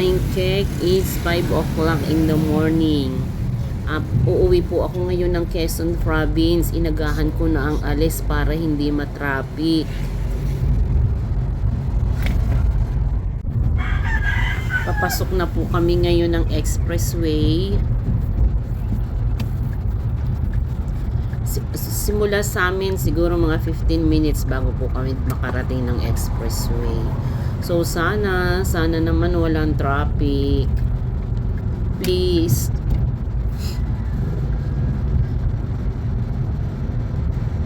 Time check is 5 o'clock in the morning. Uh, uuwi po ako ngayon ng Quezon Province. Inagahan ko na ang alis para hindi matraffic. Papasok na po kami ngayon ng expressway. Simula sa amin siguro mga 15 minutes bago po kami makarating ng expressway. So sana, sana naman walang traffic. Please.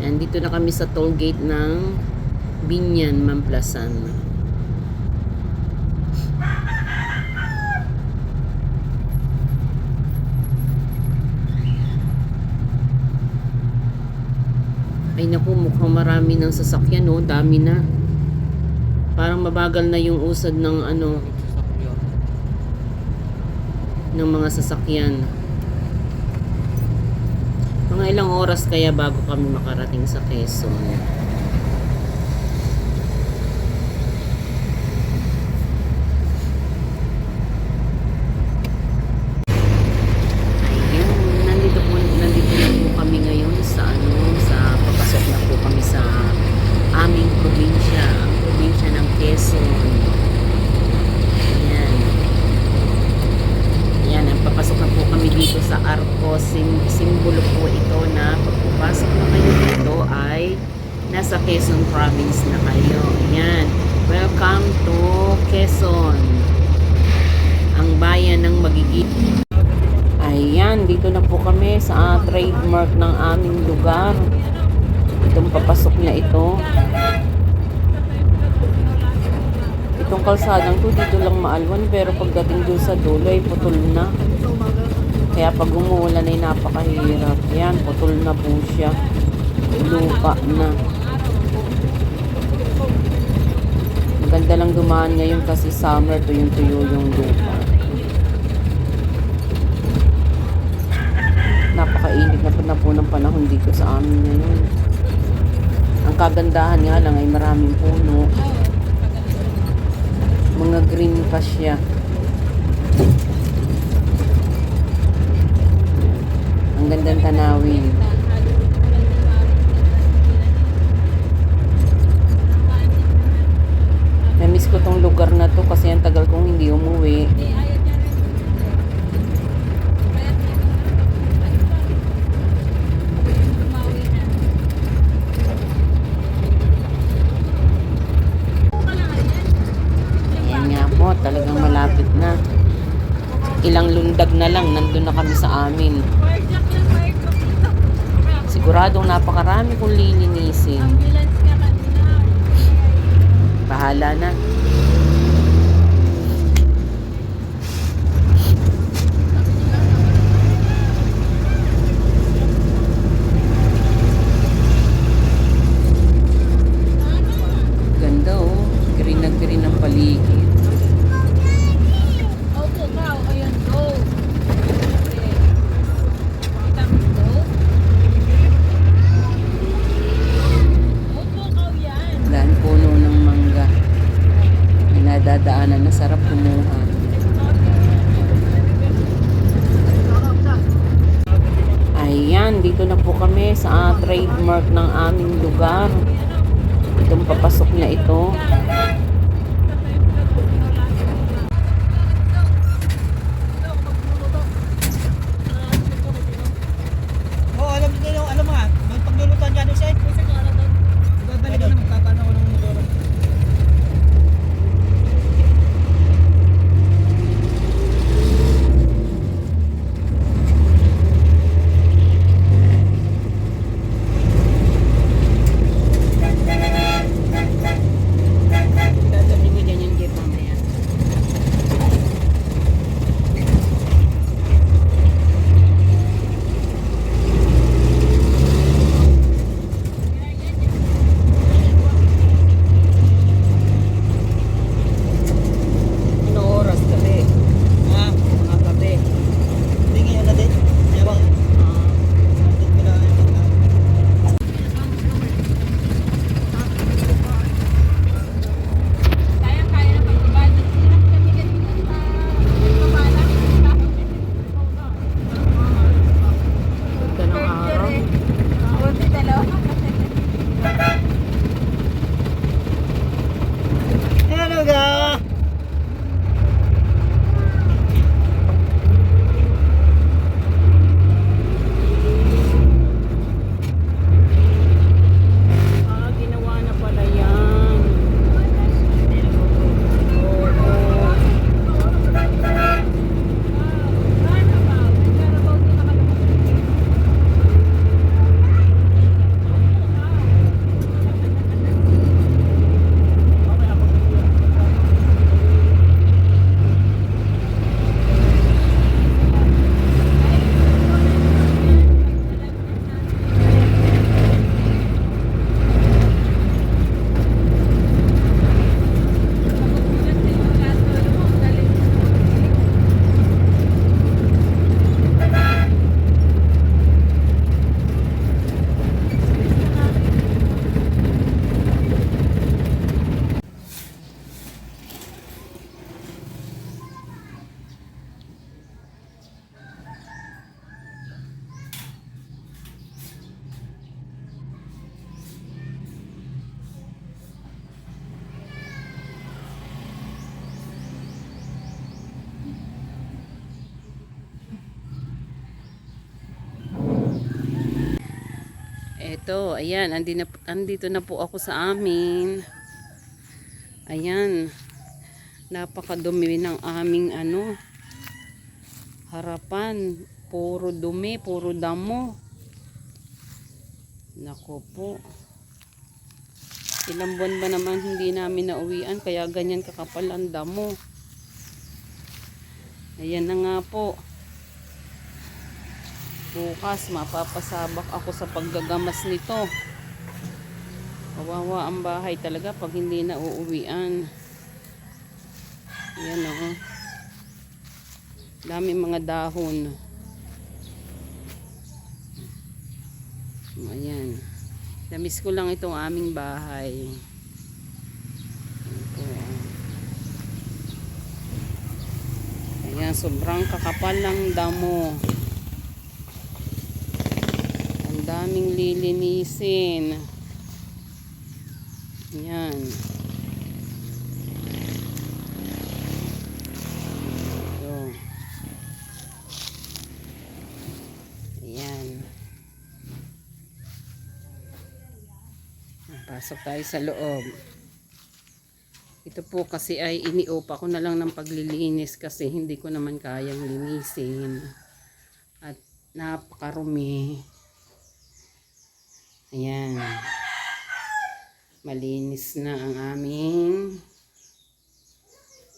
And dito na kami sa toll gate ng Binyan, Mamplasan. Ay naku, mukhang marami ng sasakyan, no? Dami na. Parang mabagal na yung usad ng ano, ng mga sasakyan. Mga ilang oras kaya bago kami makarating sa Quezon. Ayun, nandito po, nandito na po kami ngayon sa ano, sa papasok na po kami sa aming probinsya, ang probinsya ng Quezon. Ayan. Ayan, ang papasok na po kami dito sa Arco. Sim simbolo po ito na pagpapasok na kayo dito ay nasa Quezon province na kayo. Ayan. Welcome to Quezon. Ang bayan ng magiging Ayan, dito na po kami sa ah, trademark ng aming lugar. Itong papasok na ito. Itong kalsadang to dito lang maalwan pero pagdating dun sa dulo ay putol na. Kaya pag umuulan ay napakahirap. Ayan, putol na po siya. Lupa na. Maganda lang dumaan ngayon kasi summer tuyong-tuyo yung lupa. napakainit na po na po ng panahon dito sa amin ngayon. Ang kagandahan nga lang ay maraming puno. Mga green pa siya. Ang gandang tanawin. Namiss ko tong lugar na to kasi ang tagal kong hindi umuwi. Ayan nga po, talagang malapit na. Ilang lundag na lang, nandun na kami sa amin. Siguradong napakarami kong lilinisin. Bahala na. Ganda oh. Green na green ang paligid. Opo, kao. Ayan, go. Okay. Kita mo, go. Opo, kao yan. Daan puno ng mangga. May nadadaanan na sarap kumuha. Ayan, dito na po kami sa ah, trademark ng aming lugar. Itong papasok na ito. Eto, ayan, andi na, andito na po ako sa amin. Ayan. Napakadumi ng aming ano, harapan. Puro dumi, puro damo. Nako po. Ilang buwan ba naman hindi namin nauwian kaya ganyan kakapal ang damo. Ayan na nga po. Bukas mapapasabak ako sa paggagamas nito. Kawawa ang bahay talaga pag hindi na uuwian. Ayan o. Dami mga dahon. Ayan. Namiss ko lang itong aming bahay. Ah. Ayan, sobrang kakapal ng damo. Daming lilinisin. Ayan. Ito. Ayan. Pasok tayo sa loob. Ito po kasi ay iniupa ko na lang ng paglilinis kasi hindi ko naman kayang linisin. At napakarumi. Ayan. Malinis na ang aming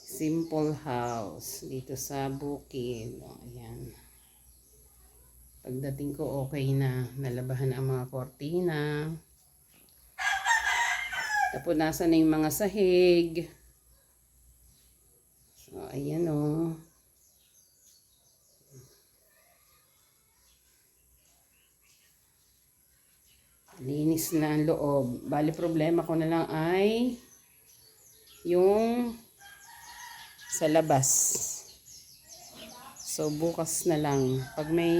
simple house dito sa bukid. Ayan. Pagdating ko okay na. Nalabahan ang mga kortina. Tapos nasa na yung mga sahig. So, ayan o. Linis na ang loob. Bali problema ko na lang ay yung sa labas. So bukas na lang. Pag may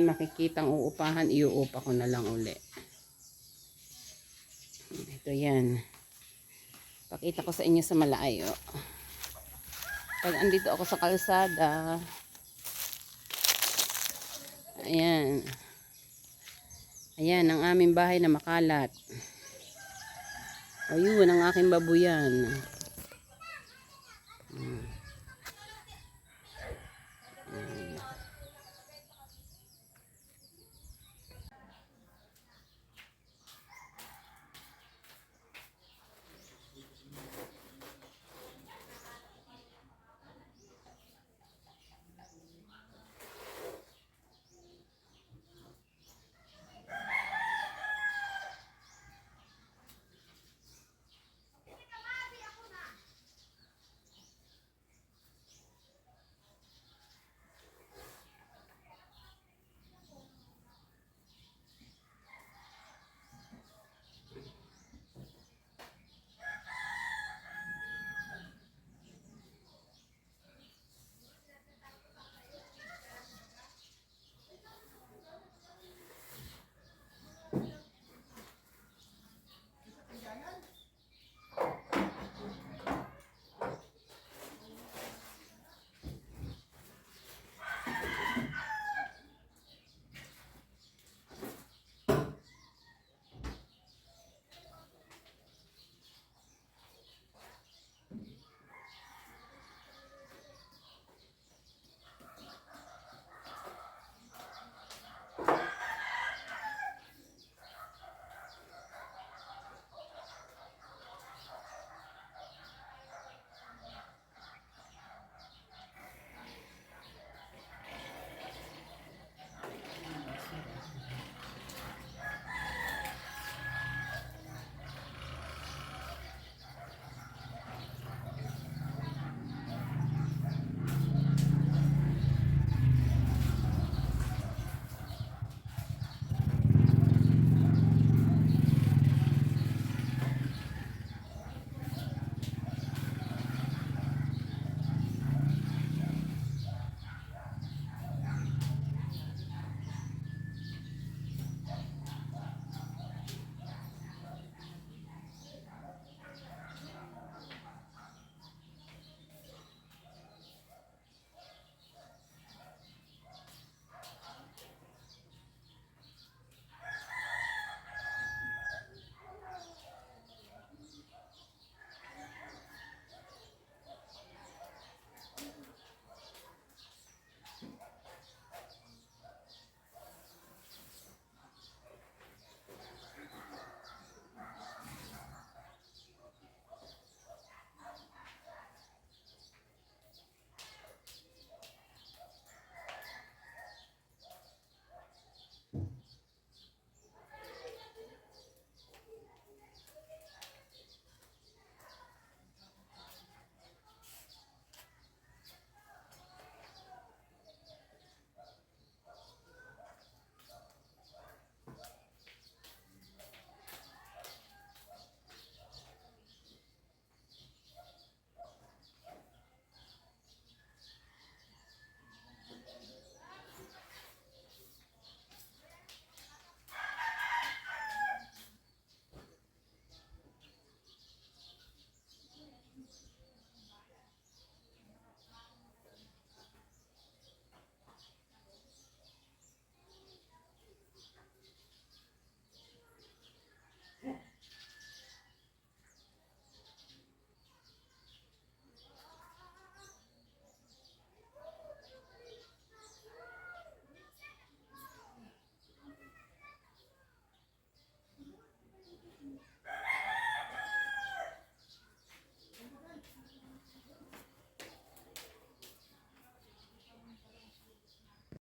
makikitang uupahan, iuupa ko na lang uli. Ito yan. Pakita ko sa inyo sa malayo. Pag andito ako sa kalsada, ayan. Ayan, ang aming bahay na makalat. O yun, ang aking babuyan.